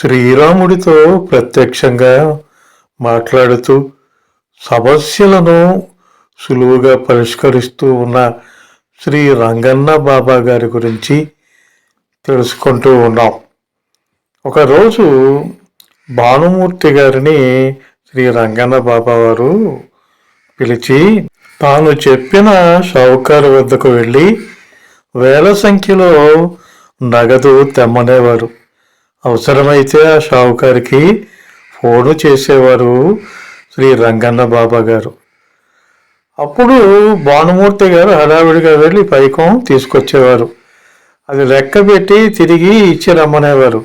శ్రీరాముడితో ప్రత్యక్షంగా మాట్లాడుతూ సమస్యలను సులువుగా పరిష్కరిస్తూ ఉన్న శ్రీ రంగన్న బాబా గారి గురించి తెలుసుకుంటూ ఉన్నాం. ఒకరోజు భానుమూర్తి గారిని శ్రీ రంగన్న బాబా వారు పిలిచి తాను చెప్పిన షావుకారు వద్దకు వెళ్ళి వేల సంఖ్యలో నగదు తెమ్మనేవారు. అవసరమైతే ఆ షావుకారికి ఫోను చేసేవారు శ్రీ రంగన్న బాబా గారు. అప్పుడు భానుమూర్తి గారు హడావిడిగా వెళ్ళి పైకం తీసుకొచ్చేవారు. అది లెక్క పెట్టి తిరిగి ఇచ్చి రమ్మనేవారు.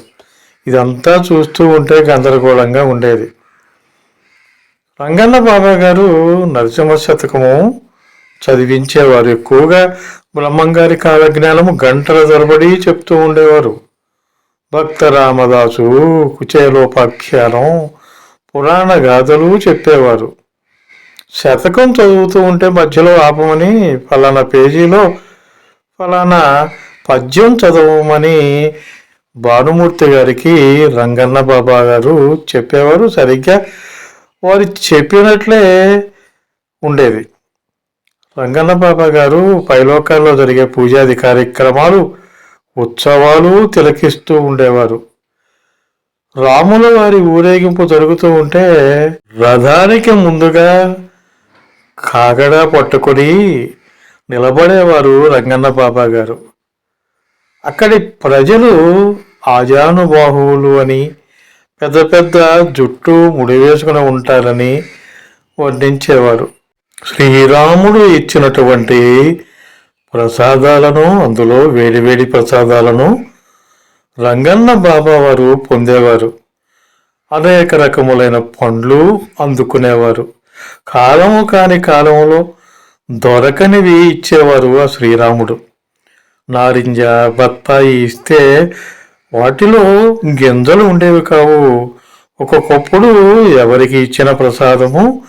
ఇదంతా చూస్తూ ఉంటే గందరగోళంగా ఉండేది. రంగన్న బాబా గారు నరసింహ శతకము చదివించేవారు. ఎక్కువగా బ్రహ్మంగారి కాలజ్ఞానము గంటల తరబడి చెప్తూ ఉండేవారు. భక్త రామదాసు కుచేలోపాఖ్యానం పురాణ గాథలు చెప్పేవారు. శతకం చదువుతూ ఉంటే మధ్యలో ఆపమని ఫలానా పేజీలో ఫలానా పద్యం చదవమని భానుమూర్తి గారికి రంగన్న బాబా గారు చెప్పేవారు. సరిగ్గా వారు చెప్పినట్లే ఉండేది. రంగన్న బాబా గారు పైలోకాల్లో జరిగే పూజాది కార్యక్రమాలు ఉత్సవాలు తిలకిస్తూ ఉండేవారు. రాముల వారి ఊరేగింపు జరుగుతూ ఉంటే రథానికి ముందుగా కాగడ పట్టుకొని నిలబడేవారు రంగన్న బాబా గారు. అక్కడి ప్రజలు ఆజానుబాహువులు అని పెద్ద పెద్ద జుట్టు ముడివేసుకుని ఉంటారని వర్ణించేవారు. శ్రీరాముడు ఇచ్చినటువంటి ప్రసాదాలను అందులో వేడివేడి ప్రసాదాలను రంగన్న బాబా వారు పొందేవారు. అనేక రకములైన పండ్లు అందుకునేవారు. కాలము కాని కాలంలో దొరకనివి ఇచ్చేవారు ఆ శ్రీరాముడు. నారింజ బత్తాయి ఇస్తే వాటిలో గింజలు ఉండేవి కావు. ఒక్కొక్కప్పుడు ఎవరికి ఇచ్చిన ప్రసాదము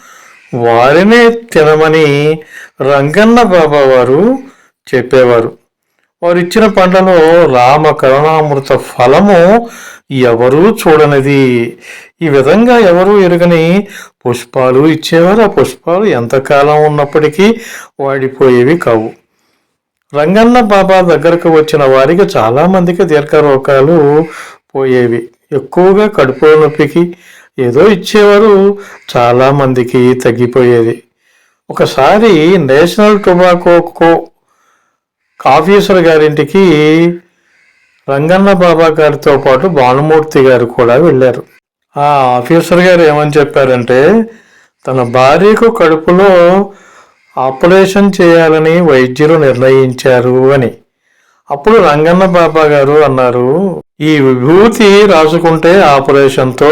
వారినే తినమని రంగన్న బాబా వారు చెప్పేవారు. వారు ఇచ్చిన పండ్లలో రామ కరుణామృత ఫలము ఎవరూ చూడనిది. ఈ విధంగా ఎవరూ ఎరుగని పుష్పాలు ఇచ్చేవారు. ఆ పుష్పాలు ఎంతకాలం ఉన్నప్పటికీ వాడిపోయేవి కావు. రంగన్న బాబా దగ్గరకు వచ్చిన వారికి చాలామందికి దీర్ఘరోగాలు పోయేవి. ఎక్కువగా కడుపు నొప్పికి ఏదో ఇచ్చేవారు. చాలామందికి తగ్గిపోయేది. ఒకసారి నేషనల్ టొబాకో కాఫీశ్వర్ గారింటికి రంగన్న బాబా గారితో పాటు భానుమూర్తి గారు కూడా వెళ్ళారు. ఆ ఆఫీసర్ గారు ఏమని చెప్పారంటే తన భార్యకు కడుపులో ఆపరేషన్ చేయాలని వైద్యులు నిర్ణయించారు అని. అప్పుడు రంగన్న బాబా గారు అన్నారు ఈ విభూతి రాసుకుంటే ఆపరేషన్తో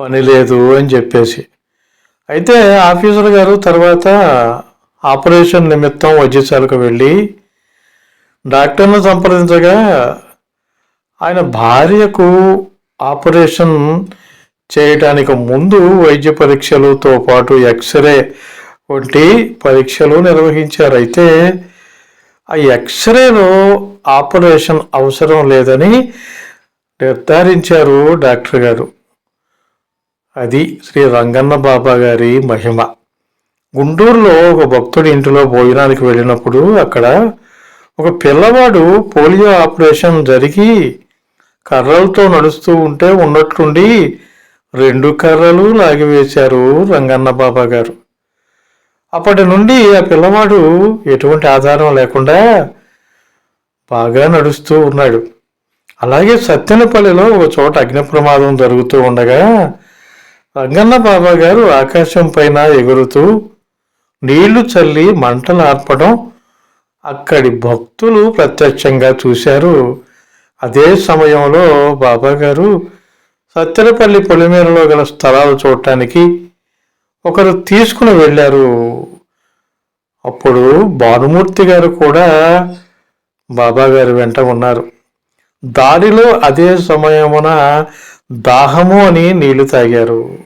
పని లేదు అని చెప్పేసి. అయితే ఆఫీసర్ గారు తర్వాత ఆపరేషన్ నిమిత్తం వైద్యశాలకు వెళ్ళి డాక్టర్ను సంప్రదించగా ఆయన భార్యకు ఆపరేషన్ చేయటానికి ముందు వైద్య పరీక్షలతో పాటు ఎక్స్రే వంటి పరీక్షలు నిర్వహించారు. అయితే ఆ ఎక్స్రేలో ఆపరేషన్ అవసరం లేదని నిర్ధారించారు డాక్టర్ గారు. అది శ్రీ రంగన్న బాబా గారి మహిమ. గుంటూరులో ఒక భక్తుడి ఇంటిలో భోజనానికి వెళ్ళినప్పుడు అక్కడ ఒక పిల్లవాడు పోలియో ఆపరేషన్ జరిగి కర్రలతో నడుస్తూ ఉంటే ఉన్నట్లుండి రెండు కర్రలు లాగివేశారు రంగన్న బాబా గారు. అప్పటి నుండి ఆ పిల్లవాడు ఎటువంటి ఆధారం లేకుండా బాగా నడుస్తూ ఉన్నాడు. అలాగే సత్యనపల్లిలో ఒక చోట అగ్ని ప్రమాదం జరుగుతూ ఉండగా రంగన్న బాబా గారు ఆకాశం పైన ఎగురుతూ నీళ్ళు చల్లి మంటలు ఆర్పడం అక్కడి భక్తులు ప్రత్యక్షంగా చూశారు. అదే సమయంలో బాబా గారు సత్తెనపల్లి పొలిమేరలో గల స్థలాలు చూడటానికి ఒకరు తీసుకుని వెళ్ళారు. అప్పుడు భానుమూర్తి గారు కూడా బాబా గారి వెంట ఉన్నారు. దారిలో అదే సమయమున దాహము అని నీళ్ళు తాగారు.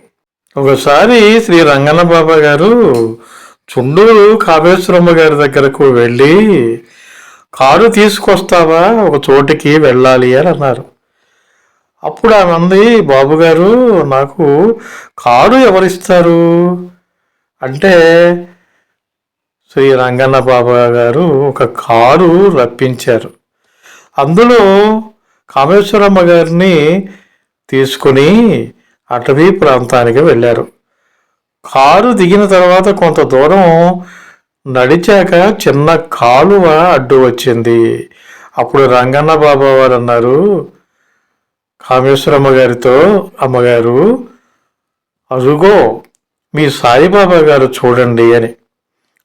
ఒకసారి శ్రీ రంగన్న బాబా గారు చుండూరు కామేశ్వరమ్మ గారి దగ్గరకు వెళ్ళి కారు తీసుకొస్తావా? ఒక చోటికి వెళ్ళాలి అని అన్నారు. అప్పుడు ఆమె అంది బాబుగారు నాకు కారు ఎవరిస్తారు? అంటే శ్రీ రంగన్న బాబా గారు ఒక కారు రప్పించారు. అందులో కామేశ్వరమ్మ గారిని తీసుకుని అటవీ ప్రాంతానికి వెళ్ళారు. కారు దిగిన తర్వాత కొంత దూరం నడిచాక చిన్న కాలువ అడ్డు వచ్చింది. అప్పుడు రంగన్న బాబా వారు అన్నారు కామేశ్వరమ్మ గారితో అమ్మగారు అరుగో మీ సాయిబాబా గారు చూడండి అని.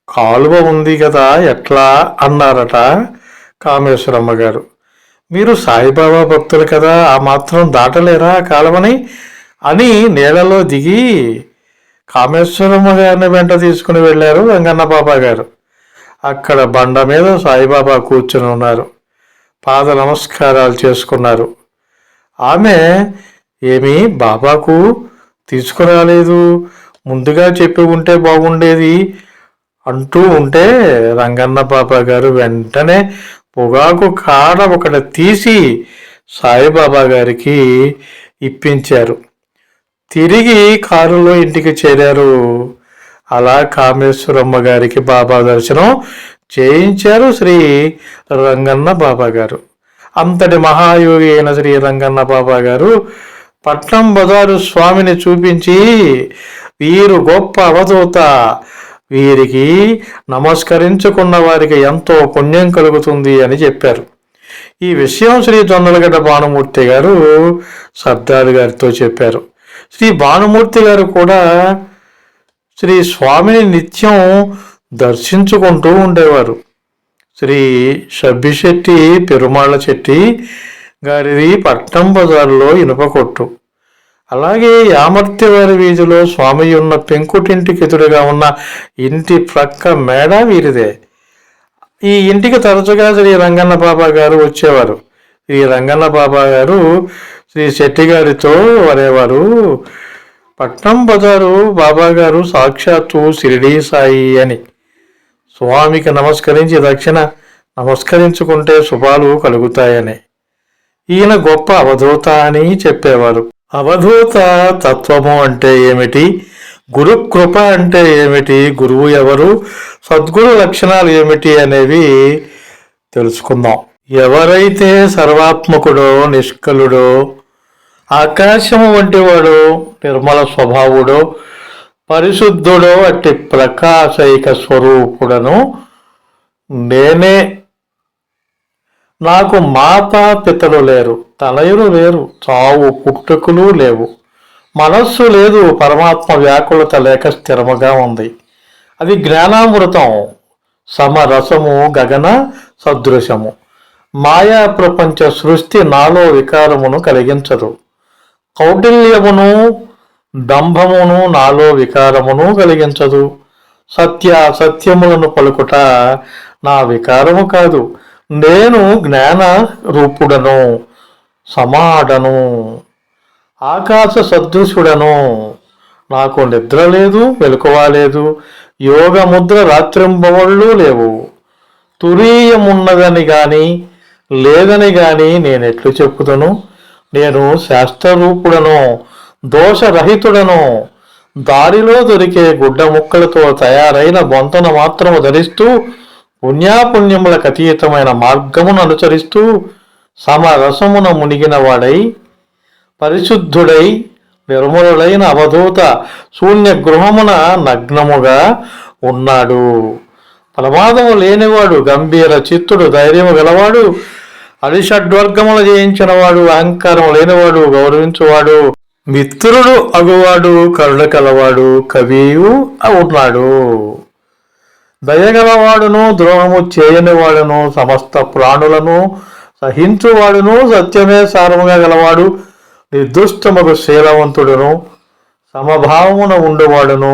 కాలువ ఉంది కదా ఎట్లా? అన్నారట కామేశ్వరమ్మ గారు. మీరు సాయిబాబా భక్తులు కదా ఆ మాత్రం దాటలేరా కాలువని అని నీళ్ళలో దిగి కామేశ్వరమ్మ గారిని వెంట తీసుకుని వెళ్ళారు వెంగన్న బాబా గారు. అక్కడ బండ మీద సాయిబాబా కూర్చుని ఉన్నారు. పాద నమస్కారాలు చేసుకున్నారు. ఆమె ఏమి బాబాకు తీసుకురాలేదు ముందుగా చెప్పి ఉంటే బాగుండేది అంటూ ఉంటే రంగన్న బాబా గారు వెంటనే పొగాకు కాడ ఒకటి తీసి సాయిబాబా గారికి ఇప్పించారు. తిరిగి కారులో ఇంటికి చేరారు. అలా కామేశ్వరమ్మ గారికి బాబా దర్శనం చేయించారు శ్రీ రంగన్న బాబా గారు. అంతటి మహాయోగి అయిన శ్రీ రంగన్న బాబా గారు పట్నం బజారు స్వామిని చూపించి వీరు గొప్ప అవధూత. వీరికి నమస్కరించుకున్న వారికి ఎంతో పుణ్యం కలుగుతుంది అని చెప్పారు. ఈ విషయం శ్రీ జొన్నలగడ్డ భానుమూర్తి గారు సర్దార్ గారితో చెప్పారు. శ్రీ భానుమూర్తి గారు కూడా శ్రీ స్వామిని నిత్యం దర్శించుకుంటూ ఉండేవారు. శ్రీ షబ్బిశెట్టి పెరుమాళ్ళ శెట్టి గారిది పట్నం బజార్లో ఇనుప కొట్టు. అలాగే యామర్త్యవారి వీధిలో స్వామి ఉన్న పెంకుటింటికి ఎదురుగా ఉన్న ఇంటి ప్రక్క మేడ వీరిదే. ఈ ఇంటికి తరచుగా శ్రీ రంగన్న బాబా గారు వచ్చేవారు. శ్రీ రంగన్న బాబా గారు శ్రీ శెట్టి గారితో వరేవారు పట్నం బజారు బాబా గారు సాక్షాత్తు షిరిడీ సాయి అని. స్వామికి నమస్కరించి దక్షిణ నమస్కరించుకుంటే శుభాలు కలుగుతాయని. ఈయన గొప్ప అవధూత అని చెప్పేవారు. అవధూత తత్వము అంటే ఏమిటి? గురు కృప అంటే ఏమిటి? గురువు ఎవరు? సద్గురు లక్షణాలు ఏమిటి? అనేవి తెలుసుకుందాం. ఎవరైతే సర్వాత్మకుడో నిష్కలుడో ఆకాశము వంటివాడో నిర్మల స్వభావుడో పరిశుద్ధుడో అట్టి ప్రకాశైక స్వరూపుడను నేనే. నాకు మాతా పితలు లేరు తనయులు లేరు చావు పుట్టుకులు లేవు. మనస్సు లేదు పరమాత్మ వ్యాకులత లేక స్థిరముగా ఉంది. అది జ్ఞానామృతం సమరసము గగన సదృశము. మాయా ప్రపంచ సృష్టి నాలో వికారమును కలిగించదు. కౌటిల్యమును దంభమును నాలో వికారమును కలిగించదు. సత్య సత్యములను పలుకుట నా వికారము కాదు. నేను జ్ఞాన రూపుడను సమాడను ఆకాశ సదృశుడను. నాకు నిద్ర లేదు వెలుకవ యోగముద్ర యోగ ముద్ర రాత్రింబవళ్ళు లేవు. తురీయమున్నదని గాని లేదని గాని ఎట్లు చెప్పుదును? నేను శాస్త్రరూపుడను దోషరహితుడను. దారిలో దొరికే గుడ్డ ముక్కలతో తయారైన బొంతను మాత్రము ధరిస్తూ పుణ్యాపుణ్యములకు అతీతమైన మార్గమును అనుసరిస్తూ సమరసమున మునిగిన వాడై పరిశుద్ధుడై నిర్మలుడైన అవధూత శూన్య గృహమున నగ్నముగా ఉన్నాడు. ప్రమాదము లేనివాడు గంభీర చిత్తుడు ధైర్యము గలవాడు అరిషడ్వర్గములు జయించినవాడు అహంకారం లేనివాడు గౌరవించువాడు మిత్రుడు అగువాడు కరుణ కలవాడు కవియు ఉన్నాడు దయగలవాడును ద్రోహము చేయనివాడును సమస్త ప్రాణులను సహించువాడును సత్యమే సారముగా గలవాడు నిర్దుష్టముకు శీలవంతుడును సమభావమున ఉండేవాడును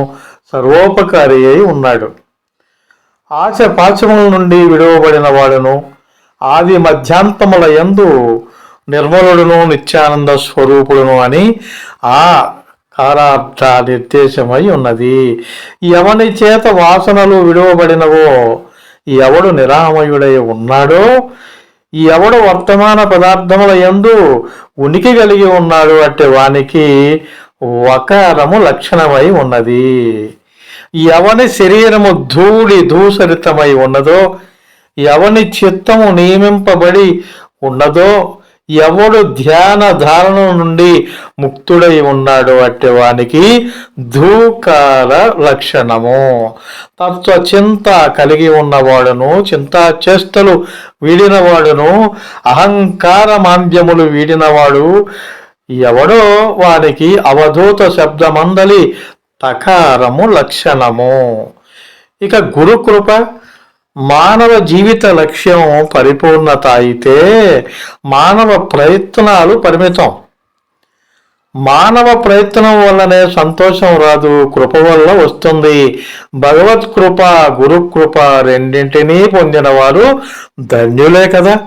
సర్వోపకారి అయి ఉన్నాడు. ఆశ పాశముల నుండి విడువబడిన వాడును ఆది మధ్యాంతముల యందు నిర్మలుడును నిత్యానంద స్వరూపుడును అని ఆ కారార్థ నిర్దేశమై ఉన్నది. ఎవని చేత వాసనలు విడువబడినవో ఎవడు నిరామయుడై ఉన్నాడో ఎవడు వర్తమాన పదార్థముల యందు ఉనికి కలిగి ఉన్నాడు అంటే వానికి వకారము లక్షణమై ఉన్నది. ఎవని శరీరము ధూళి దూసరితమై ఉన్నదో ఎవని చిత్తము నియమింపబడి ఉన్నదో ఎవడు ధ్యాన ధారణ నుండి ముక్తుడై ఉన్నాడు అట్టి వానికి ధూకార లక్షణము. తత్వ చింత కలిగి ఉన్నవాడును చింతా చేష్టలు వీడినవాడును అహంకార మాంద్యములు వీడినవాడు ఎవడో వానికి అవధూత శబ్దమందలి తకారము లక్షణము. ఇక గురుకృప మానవ జీవిత లక్ష్యం పరిపూర్ణత అయితే మానవ ప్రయత్నాలు పరిమితం. మానవ ప్రయత్నం వల్లనే సంతోషం రాదు కృప వల్ల వస్తుంది. భగవత్ కృప గురు కృప రెండింటినీ పొందిన వారు ధన్యులే కదా.